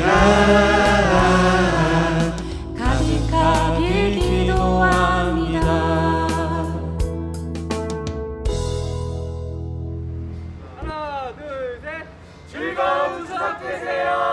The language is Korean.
하나 가득하길 기도합니다. 둘, 셋. 즐거운 수석 되세요.